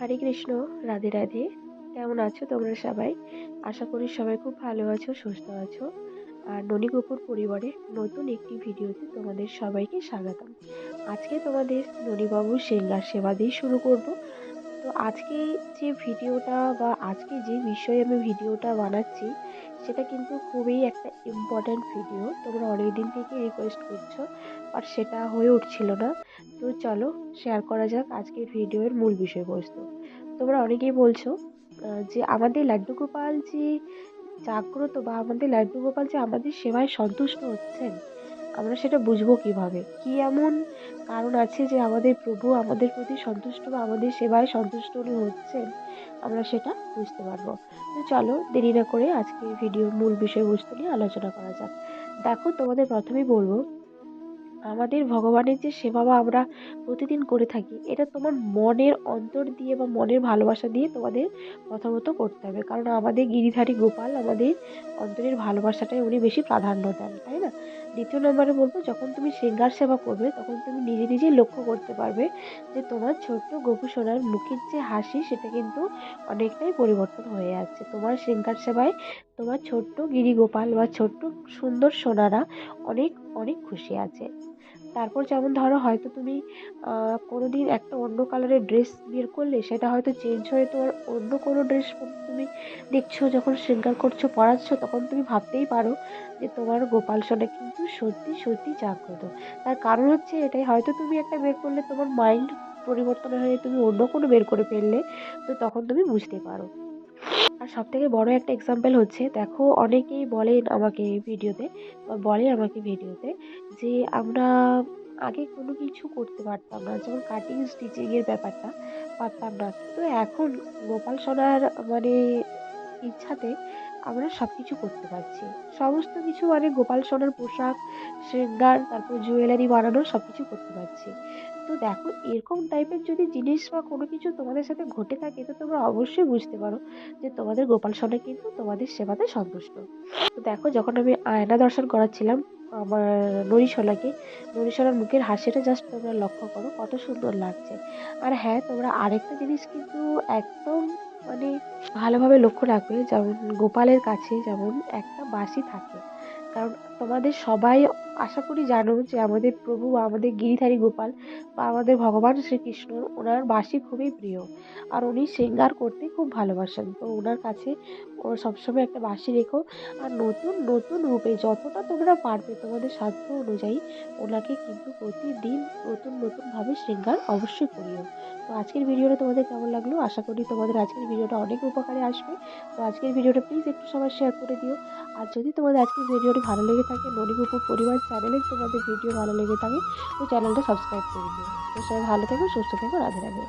হরে কৃষ্ণ, রাধে রাধে। কেমন আছো তোমরা সবাই? আশা করি সবাই খুব ভালো আছো, সুস্থ আছো। আর ননী গোপুর পরিবারে নতুন একটি ভিডিওতে তোমাদের সবাইকে স্বাগতম। আজকে তোমাদের ননীবাবুর সিঙ্গার সেবা দিয়ে শুরু করব। আজকে যে ভিডিওটা বা আজকে যে বিষয়ে আমি ভিডিওটা বানাচ্ছি, সেটা কিন্তু খুবই একটা ইম্পর্ট্যান্ট ভিডিও তোমরা অনেক দিন থেকে রিকোয়েস্ট করছ আর সেটা হয়ে উঠছিল না। তো চলো শেয়ার করা যাক আজকের ভিডিওর মূল বিষয়বস্তু। তোমরা অনেকেই বলছো যে আমাদের লাড্ডু গোপাল যে জাগ্রত বা আমাদের লাড্ডু গোপাল যে আমাদের সেবায় সন্তুষ্ট হচ্ছেন আমরা সেটা বুঝব কীভাবে? কি এমন কারণ আছে যে আমাদের প্রভু আমাদের প্রতি সন্তুষ্ট বা আমাদের সেবায় সন্তুষ্ট উনি হচ্ছেন? আমরা সেটা বুঝতে পারব। তো চলো, দেরি না করে আজকে ভিডিওর মূল বিষয়বস্তু নিয়ে আলোচনা করা যাক। দেখো, তোমাদের প্রথমেই বলব, আমাদের ভগবানের যে সেবা বা আমরা প্রতিদিন করে থাকি, এটা তোমার মনের অন্তর দিয়ে বা মনের ভালোবাসা দিয়ে তোমাদের প্রথমত করতে হবে। কারণ আমাদের গিরিধারী গোপাল আমাদের অন্তরের ভালোবাসাটাই উনি বেশি প্রাধান্য দেন দ্বিতীয় নম্বরে বলব, যখন তুমি শৃঙ্গার সেবা করবে, তখন তুমি নিজে নিজেই লক্ষ্য করতে পারবে যে তোমার ছোট্ট গোপু সোনার মুখের যে হাসি, সেটা কিন্তু অনেকটাই পরিবর্তন হয়ে আছে তোমার শৃঙ্গার সেবায় তোমার ছোট্ট গিরিগোপাল বা ছোট্ট সুন্দর সোনারা অনেক অনেক খুশি আছে। তারপর যেমন ধরো হয়তো তুমি কোনো দিন একটা অন্য কালারের ড্রেস বের করলে, সেটা হয়তো চেঞ্জ হয়ে তোমার অন্য কোনো ড্রেস তুমি দেখছ, যখন শৃঙ্গার করছ, পরাচ্ছ, তখন তুমি ভাবতেই পারো যে তোমার গোপাল সোনা কিন্তু সত্যি সত্যি জাগ্রত। তার কারণ হচ্ছে এটাই, হয়তো তুমি একটা বের করলে তোমার মাইন্ড পরিবর্তন হয়ে তুমি অন্য কোনো বের করে ফেললে, তো তখন তুমি বুঝতে পারো। আর সব থেকে বড় একটা এক্সাম্পল হচ্ছে, দেখো অনেকেই বলেন আমাকে ভিডিওতে, বা বলে আমাকে ভিডিওতে যে আমরা আগে কোনো কিছু করতে পারতাম না, যেমন কাটিং স্টিচিংয়ের ব্যাপারটা পারতাম না। কিন্তু এখন গোপাল সোনার মানে ইচ্ছাতে আমরা সব কিছু করতে পারছি। সমস্ত কিছু মানে গোপাল সোনার পোশাক, শৃঙ্গার, তারপর জুয়েলারি বানানো সব কিছু করতে পারছি। তো দেখো, এরকম টাইপের যদি জিনিস বা কোনো কিছু তোমাদের সাথে ঘটে থাকে, তো তোমরা অবশ্যই বুঝতে পারো যে তোমাদের গোপাল সোনা কিন্তু তোমাদের সেবাতে সন্তুষ্ট। তো দেখো, যখন আমি আয়না দর্শন করাচ্ছিলাম, আমার নরিশোলাকে, নরিশোলার মুখের হাসিটা জাস্ট তোমরা লক্ষ্য করো, কত সুন্দর লাগছে। আর হ্যাঁ তোমরা আরেকটা জিনিস কিন্তু একদম মানে ভালোভাবে লক্ষ্য রাখবে, যেমন গোপালের কাছে যেমন একটা বাঁশি থাকে। কারণ তোমাদের সবাই আশা করি জানো যে আমাদের প্রভু বা আমাদের গিরিধারী গোপাল বা আমাদের ভগবান শ্রীকৃষ্ণ, ওনার বাঁশি খুবই প্রিয়। আর উনি শৃঙ্গার করতে খুব ভালোবাসেন। তো ওনার কাছে ও সবসময় একটা বাঁশি রেখো। আর নতুন নতুন রূপে যতটা তোমরা পারবে তোমাদের সাধ্য অনুযায়ী ওনাকে কিন্তু প্রতিদিন নতুন, নতুনভাবে শৃঙ্গার অবশ্যই করিও। তো আজকের ভিডিওটা তোমাদের কেমন লাগল? আশা করি তোমাদের আজকের ভিডিওটা অনেক উপকারে আসবে। তো আজকের ভিডিওটা প্লিজ একটু সবাই শেয়ার করে দিও। আর যদি তোমাদের আজকের ভিডিওটি ভালো লেগে থাকে ননিগুপু পরিবার চ্যানেলে তোমাদের ভিডিও ভালো লেগে থাকে, তো চ্যানেলটা সাবস্ক্রাইব করে দিও। তো সবাই ভালো থেকো, সুস্থ থেকো, রাধে রাধে।